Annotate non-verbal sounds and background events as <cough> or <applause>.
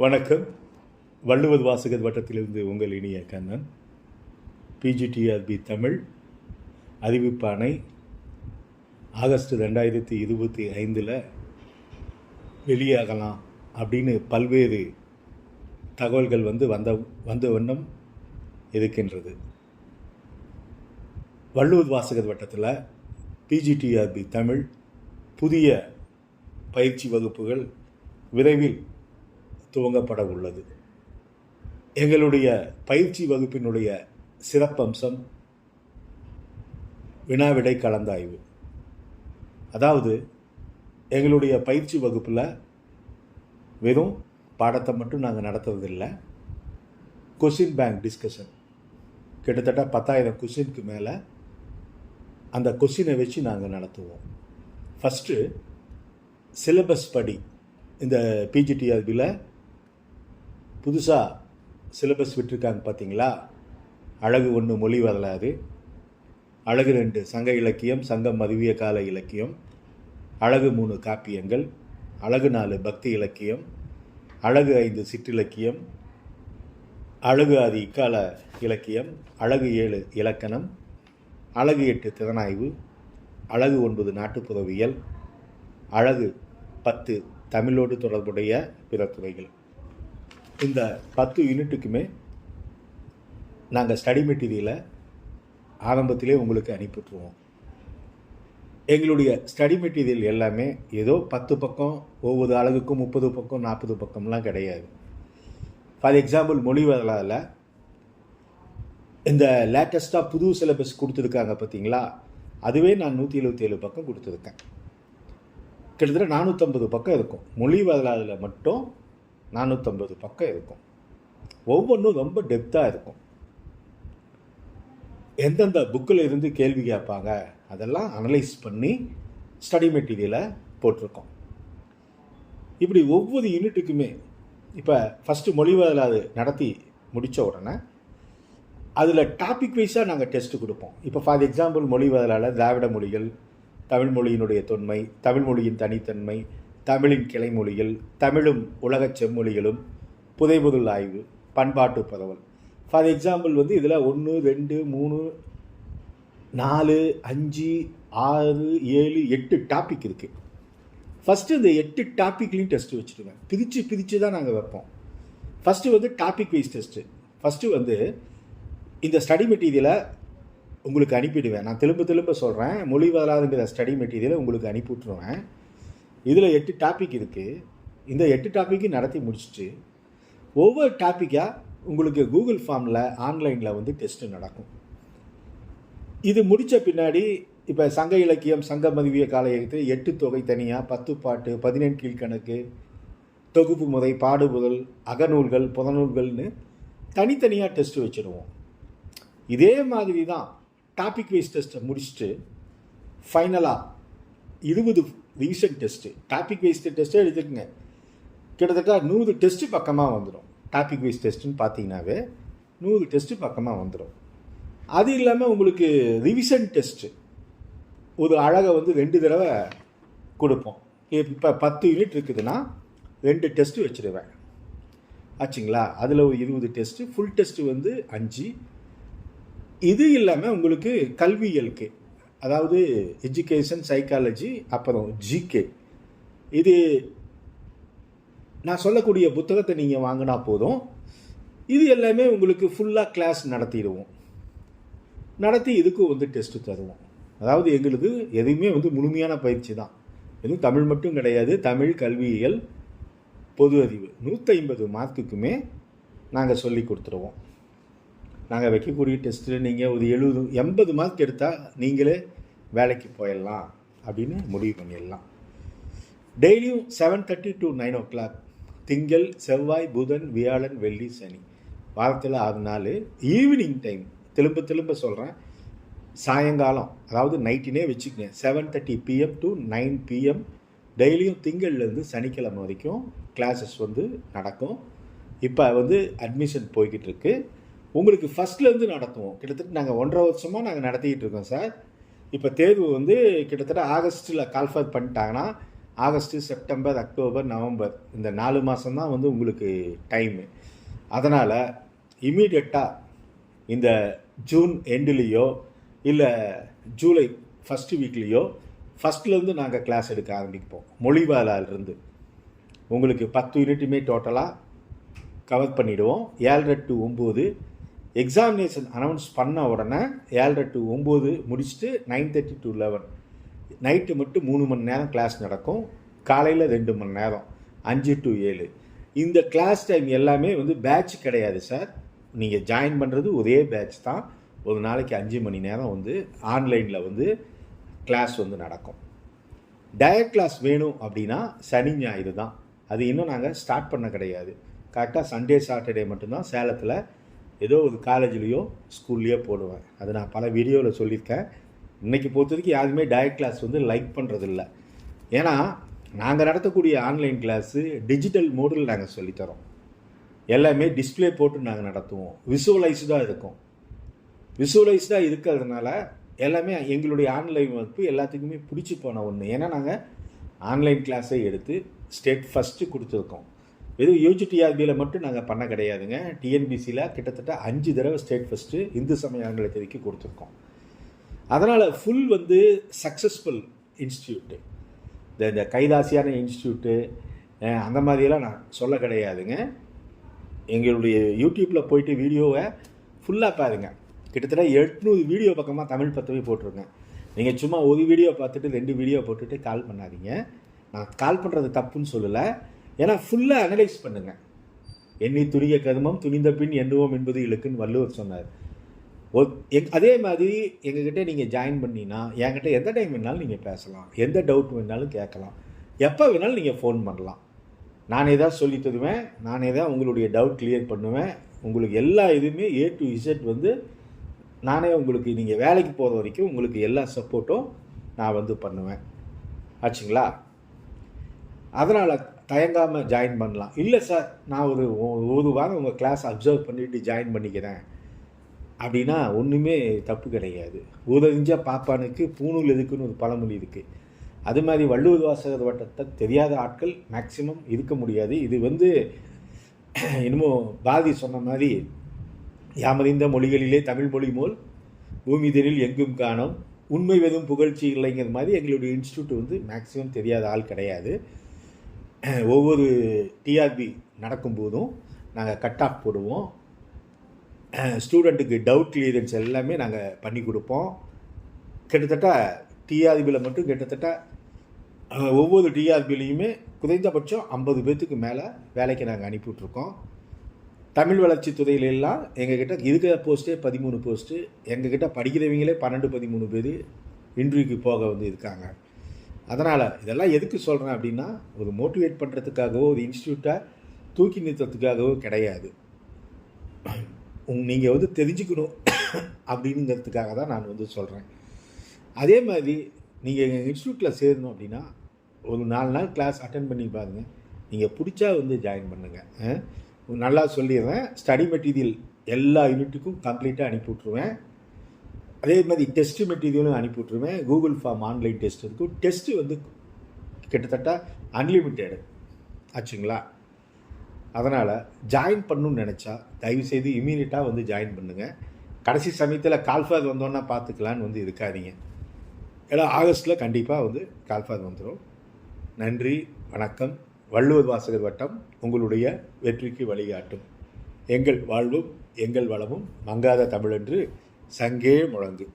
வணக்கம். வள்ளுவர் வாசகர் வட்டத்திலிருந்து உங்கள் இனிய கண்ணன். பிஜிடிஆர்பி தமிழ். அறிவிப்பானை ஆகஸ்ட் ரெண்டாயிரத்தி இருபத்தி ஐந்தில் வெளியாகலாம் அப்படின்னு பல்வேறு தகவல்கள் வந்து வந்த வந்த வண்ணம் இருக்கின்றது. வள்ளுவர் வாசகர் வட்டத்தில் பிஜிடிஆர்பி தமிழ் புதிய பயிற்சி வகுப்புகள் விரைவில் துவங்கப்பட உள்ளது எங்களுடைய பயிற்சி வகுப்பினுடைய சிறப்பம்சம் வினாவிடை கலந்தாய்வு. அதாவது எங்களுடைய பயிற்சி வகுப்பில் வெறும் பாடத்தை மட்டும் நாங்கள் நடத்துறதில்லை. Question bank discussion. கிட்டத்தட்ட பத்தாயிரம் கொஷினுக்கு மேலே அந்த கொஷினை வச்சு நாங்கள் நடத்துவோம். ஃபஸ்ட்டு சிலபஸ் படி இந்த பிஜிடிஆர்பியில் புதுசாக சிலபஸ் விட்டுருக்காங்க பார்த்தீங்களா அழகு ஒன்று மொழி வரலாறு. அழகு ரெண்டு சங்க இலக்கியம் சங்கம் மதுவிய கால இலக்கியம். அழகு மூணு காப்பியங்கள். அழகு நாலு பக்தி இலக்கியம். அழகு ஐந்து சிற்றிலக்கியம். அழகு ஆதி இக்கால இலக்கியம். அழகு ஏழு இலக்கணம். அழகு எட்டு திறனாய்வு. அழகு ஒன்பது நாட்டுப்புறவியல். அழகு பத்து தமிழோடு தொடர்புடைய பிற துறைகள். இந்த பத்து யூனிட்டுக்குமே நாங்கள் ஸ்டடி மெட்டீரியலை ஆரம்பத்திலே உங்களுக்கு அனுப்பிட்டுருவோம் எங்களுடைய ஸ்டடி மெட்டீரியல் எல்லாமே ஏதோ பத்து பக்கம் ஒவ்வொரு அழகுக்கும் முப்பது பக்கம் நாற்பது பக்கம்லாம் கிடையாது. ஃபார் எக்ஸாம்பிள் மொழி வரலாறில் இந்த லேட்டஸ்ட்டாக புது சிலபஸ் கொடுத்துருக்காங்க பார்த்தீங்களா அதுவே நான் நூற்றி எழுபத்தேழு பக்கம் கொடுத்துருக்கேன். கிட்டத்தட்ட நானூற்றம்பது பக்கம் இருக்கும். மொழி வரலாறில் மட்டும் நானூற்றம்பது பக்கம் இருக்கும். ஒவ்வொன்றும் ரொம்ப டெப்த்தாக இருக்கும். எந்தெந்த புக்கில் இருந்து கேள்வி கேட்பாங்க அதெல்லாம் அனலைஸ் பண்ணி ஸ்டடி மெட்டீரியலை போட்டிருக்கோம். இப்படி ஒவ்வொரு யூனிட்டுக்குமே இப்போ ஃபஸ்ட்டு மொழி வரலாறு நடத்தி முடித்த உடனே அதில் டாபிக் வைஸாக நாங்கள் டெஸ்ட்டு கொடுப்போம். இப்போ ஃபார் எக்ஸாம்பிள் மொழி வரலாறு திராவிட மொழிகள் தமிழ் மொழியினுடைய தொன்மை தமிழ் மொழியின் தனித்தன்மை தமிழின் கிளைமொழிகள் தமிழும் உலகச் செம்மொழிகளும் புதைபொருள் ஆய்வு பண்பாட்டு பரவல் ஃபார் எக்ஸாம்பிள் வந்து இதில் ஒன்று ரெண்டு மூணு நாலு அஞ்சு ஆறு ஏழு எட்டு டாபிக் இருக்குது ஃபஸ்ட்டு இந்த எட்டு டாப்பிக்லேயும் டெஸ்ட்டு வச்சுருவேன் பிரித்து பிரித்து தான் நாங்கள் வைப்போம். ஃபஸ்ட்டு வந்து டாபிக் வைஸ் டெஸ்ட்டு ஃபஸ்ட்டு வந்து இந்த ஸ்டடி மெட்டீரியலை உங்களுக்கு அனுப்பிடுவேன். நான் திரும்ப திரும்ப சொல்கிறேன் மொழி வரலாறுங்கிற ஸ்டடி மெட்டீரியலை உங்களுக்கு அனுப்பி விட்ருவேன் இதில் எட்டு டாபிக் இருக்குது இந்த எட்டு டாப்பிக்கு நடத்தி முடிச்சுட்டு ஒவ்வொரு டாப்பிக்காக உங்களுக்கு கூகுள் ஃபார்மில் ஆன்லைனில் வந்து டெஸ்ட்டு நடக்கும். இது முடித்த பின்னாடி இப்போ சங்க இலக்கியம் சங்க மதிவிய காலையத்தில் எட்டு தொகை தனியாக பத்து பாட்டு பதினெண் கீழ்கணக்கு தொகுப்பு முறை பாடுபுதல் அகநூல்கள் புதநூல்கள்னு தனித்தனியாக டெஸ்ட்டு வச்சுருவோம். இதே மாதிரி தான் டாபிக் வைஸ் டெஸ்ட்டை முடிச்சுட்டு ஃபைனலாக இருபது ரிவிஷன் டெஸ்ட்டு டாபிக் வைஸ் டெஸ்ட்டே எழுதிருக்குங்க. கிட்டத்தட்ட நூறு டெஸ்ட்டு பக்கமாக வந்துடும் டாபிக் வைஸ் டெஸ்ட்டுன்னு பார்த்தீங்கன்னாவே நூறு டெஸ்ட்டு பக்கமாக வந்துடும் அது இல்லாமல் உங்களுக்கு ரிவிஷன் டெஸ்ட்டு ஒரு அழகை வந்து ரெண்டு தடவை கொடுப்போம். இப்போ பத்து யூனிட் இருக்குதுன்னா ரெண்டு டெஸ்ட்டு வச்சுருவேன். ஆச்சுங்களா? அதில் ஒரு இருபது டெஸ்ட்டு ஃபுல் டெஸ்ட்டு வந்து அஞ்சு. இது இல்லாமல் உங்களுக்கு கல்வியலுக்கு அதாவது எஜுகேஷன் சைக்காலஜி அப்புறம் ஜிகே இது நான் சொல்லக்கூடிய புத்தகத்தை நீங்கள் வாங்கினா போதும். இது எல்லாமே உங்களுக்கு ஃபுல்லாக கிளாஸ் நடத்திடுவோம். நடத்தி இதுக்கும் வந்து டெஸ்ட்டு தருவோம். அதாவது எங்களுக்கு எதுவுமே வந்து முழுமையான பயிற்சி தான். எதுவும் தமிழ் மட்டும் கிடையாது தமிழ் கல்வியியல் பொது அறிவு. நூற்றி ஐம்பது மார்க்குக்குமே நாங்கள் சொல்லி கொடுத்துருவோம். நாங்கள் வைக்கக்கூடிய டெஸ்ட்டில் நீங்கள் ஒரு எழுபது எண்பது மார்க் எடுத்தால் நீங்களே வேலைக்கு போயிடலாம் அப்படின்னு முடிவு பண்ணிடலாம். டெய்லியும் seven thirty to nine o'clock திங்கள் செவ்வாய் புதன் வியாழன் வெள்ளி சனி. வாரத்தில் ஆறு நாள். ஈவினிங் டைம் திரும்ப திரும்ப சொல்கிறேன் சாயங்காலம் அதாவது நைட்டினே வச்சுக்கங்க. Seven thirty PM to nine PM டெய்லியும் திங்கள்லேருந்து சனிக்கிழமை வரைக்கும் கிளாஸஸ் வந்து நடக்கும். இப்போ வந்து அட்மிஷன் போய்கிட்டு இருக்குது உங்களுக்கு ஃபஸ்ட்லேருந்து நடத்துவோம். கிட்டத்தட்ட நாங்கள் ஒன்றரை வருஷமாக நாங்கள் நடத்திக்கிட்டு இருக்கோம் சார் இப்போ தேர்வு வந்து கிட்டத்தட்ட ஆகஸ்ட்டில் கால்ஃபர் பண்ணிட்டாங்கன்னா ஆகஸ்ட்டு செப்டம்பர் அக்டோபர் நவம்பர் இந்த நாலு மாதம் தான் வந்து உங்களுக்கு டைமு அதனால் இமீடியட்டாக இந்த ஜூன் எண்டுலேயோ இல்லை ஜூலை ஃபஸ்ட்டு வீக்லேயோ ஃபஸ்ட்லேருந்து நாங்கள் கிளாஸ் எடுக்க ஆரம்பிப்போம். மொழிவாளாலிருந்து உங்களுக்கு பத்து யூனிட்டுமே டோட்டலாக கவர் பண்ணிவிடுவோம் ஏழரை டு ஒம்பது எக்ஸாமினேஷன் அனௌன்ஸ் பண்ண உடனே ஏழரை டு ஒம்பது முடிச்சுட்டு nine thirty to eleven night மட்டும் மூணு மணி நேரம் கிளாஸ் நடக்கும். காலையில் ரெண்டு மணி நேரம். அஞ்சு டு ஏழு. இந்த கிளாஸ் டைம் எல்லாமே வந்து பேட்ச் கிடையாது சார் நீங்கள் ஜாயின் பண்ணுறது ஒரே பேட்ச் தான். ஒரு நாளைக்கு அஞ்சு மணி நேரம் வந்து ஆன்லைனில் வந்து கிளாஸ் வந்து நடக்கும். டயட் கிளாஸ் வேணும் அப்படின்னா சனி ஞாயிறு தான். அது இன்னும் நாங்கள் ஸ்டார்ட் பண்ண கிடையாது. கரெக்டாக சண்டே சாட்டர்டே மட்டும்தான் சேலத்தில் ஏதோ ஒரு காலேஜ்லேயோ ஸ்கூல்லையோ போடுவேன். அது நான் பல வீடியோவில் சொல்லியிருக்கேன். இன்றைக்கி பொறுத்தவரைக்கும் யாருமே டயட் கிளாஸ் வந்து லைக் பண்ணுறதில்ல ஏன்னா நாங்கள் நடத்தக்கூடிய ஆன்லைன் கிளாஸு டிஜிட்டல் மோடில் நாங்கள் சொல்லித்தரோம். எல்லாமே டிஸ்ப்ளே போட்டு நாங்கள் நடத்துவோம். விசுவலைஸ்டாக இருக்கும். விசுவலைஸ்டாக இருக்கிறதுனால எல்லாமே எங்களுடைய ஆன்லைன் வகுப்பு எல்லாத்துக்குமே பிடிச்சி போன ஒன்று ஏன்னா நாங்கள் ஆன்லைன் கிளாஸை எடுத்து ஸ்டேட் ஃபஸ்ட்டு கொடுத்துருக்கோம். எதுவும் யூஜிடிஆர்பியில் மட்டும் நாங்கள் பண்ண கிடையாதுங்க. டிஎன்பிசியில் கிட்டத்தட்ட அஞ்சு தடவை ஸ்டேட் ஃபஸ்ட்டு இந்து சமய அறநிலையத்துறைக்கு கொடுத்துருக்கோம். அதனால் ஃபுல் வந்து சக்ஸஸ்ஃபுல் இன்ஸ்டியூட்டு இந்த இந்த கைதாசியான இன்ஸ்டியூட்டு அந்த மாதிரியெல்லாம் நான் சொல்ல கிடையாதுங்க. எங்களுடைய யூடியூப்பில் போயிட்டு வீடியோவை ஃபுல்லாக பாருங்க. கிட்டத்தட்ட எட்நூறு வீடியோ பக்கமாக தமிழ் பத்தவே போட்டிருக்கேன் நீங்கள் சும்மா ஒரு வீடியோ பார்த்துட்டு ரெண்டு வீடியோ போட்டுட்டு கால் பண்ணாதீங்க. நான் கால் பண்ணுறது தப்புன்னு சொல்லலை. ஏன்னா ஃபுல்லாக அனலைஸ் பண்ணுங்க. எண்ணி துணிய கருமம் துணிந்த பின் எண்ணுவோம் என்பது இழுக்குன்னு வள்ளுவர் சொன்னார். ஒ- எங் அதே மாதிரி எங்ககிட்ட நீங்கள் ஜாயின் பண்ணினா என்கிட்ட எந்த டைம் வேணாலும் நீங்கள் பேசலாம். எந்த டவுட் வேணாலும் கேட்கலாம். எப்போ வேணாலும் நீங்கள் ஃபோன் பண்ணலாம். நானே தான் சொல்லி தருவேன். நானே தான் உங்களுடைய டவுட் கிளியர் பண்ணுவேன். உங்களுக்கு எல்லா இதுவுமே ஏ டு இசட் வந்து நானே உங்களுக்கு நீங்கள் வேலைக்கு போகிற வரைக்கும் உங்களுக்கு எல்லா சப்போர்ட்டும் நான் வந்து பண்ணுவேன். ஆச்சுங்களா? அதனால் தயங்காமல் ஜாயின் பண்ணலாம். இல்லை சார் நான் ஒரு ஒரு வாரம் உங்கள் கிளாஸ் அப்சர்வ் பண்ணிவிட்டு ஜாயின் பண்ணிக்கிறேன். அப்படின்னா ஒன்றுமே தப்பு கிடையாது. ஊரறிஞ்ச பாப்பானுக்கு பூணூல் எதுக்குன்னு ஒரு பழமொழி இருக்குது அது மாதிரி வள்ளுவர் வாசகர் வட்டத்தை தெரியாத ஆட்கள் மேக்சிமம் இருக்க முடியாது. இது வந்து <clears throat> என்னமோ பாரதி சொன்ன மாதிரி யாமறிந்த மொழிகளிலே தமிழ் மொழி மூல் பூமி தெரில் எங்கும் காணும். உண்மை வெதும் புகழ்ச்சி இல்லைங்கிற மாதிரி எங்களுடைய இன்ஸ்டியூட் வந்து மேக்சிமம் தெரியாத ஆள் கிடையாது. <clears throat> ஒவ்வொரு டிஆர்பி நடக்கும்போதும் நாங்கள் கட் ஆஃப் போடுவோம். ஸ்டூடெண்ட்டுக்கு டவுட் கிளியரன்ஸ் எல்லாமே நாங்கள் பண்ணி கொடுப்போம். கிட்டத்தட்ட டிஆர்பியில் மட்டும் கிட்டத்தட்ட ஒவ்வொரு டிஆர்பிலையுமே குறைந்தபட்சம் ஐம்பது பேர்த்துக்கு மேலே வேலைக்கு நாங்கள் அனுப்பிவிட்ருக்கோம் தமிழ் வளர்ச்சி துறையிலெல்லாம் எங்ககிட்ட இருக்கிற போஸ்ட்டே பதிமூணு போஸ்ட்டு எங்ககிட்ட படிக்கிறவங்களே பன்னெண்டு பதிமூணு பேர் இன்டர்வியூக்கு போக வந்து இருக்காங்க. அதனால் இதெல்லாம் எதுக்கு சொல்கிறேன் அப்படின்னா ஒரு மோட்டிவேட் பண்ணுறதுக்காகவோ ஒரு இன்ஸ்டியூட்டை தூக்கி நிறுத்துறதுக்காகவோ கிடையாது. உங் நீங்கள் வந்து தெரிஞ்சுக்கணும் அப்படிங்கிறதுக்காக தான் நான் வந்து சொல்கிறேன் அதே மாதிரி நீங்கள் எங்கள் இன்ஸ்டியூட்டில் சேரணும் அப்படின்னா ஒரு நாலு நாள் கிளாஸ் அட்டன் பண்ணி பாருங்கள் நீங்கள் பிடிச்சா வந்து ஜாயின் பண்ணுங்கள் நல்லா சொல்லிடுறேன். ஸ்டடி மெட்டீரியல் எல்லா யூனிட்டுக்கும் கம்ப்ளீட்டாக அனுப்பி விட்ருவேன் அதே மாதிரி டெஸ்ட் மெட்டீரியலும் அனுப்பி விட்ருவேன் கூகுள் ஃபார்ம் ஆன்லைன் டெஸ்ட் இருக்கும். டெஸ்ட்டு வந்து கிட்டத்தட்ட அன்லிமிட்டெடு ஆச்சுங்களா? அதனால் ஜாயின் பண்ணணும்னு நினச்சா தயவுசெய்து இமீடியட்டாக வந்து ஜாயின் பண்ணுங்கள் கடைசி சமயத்தில் கால்ஃபாத் வந்தோன்னா பார்த்துக்கலான்னு வந்து இருக்காதீங்க. ஏன்னா ஆகஸ்ட்டில் கண்டிப்பாக வந்து கால்ஃபார் வந்துடும் நன்றி வணக்கம். வள்ளுவர் வாசகர் வட்டம் உங்களுடைய வெற்றிக்கு வழிகாட்டும். எங்கள் வாழ்வும் எங்கள் வளமும் மங்காத தமிழென்று. சங்கே முழங்கு.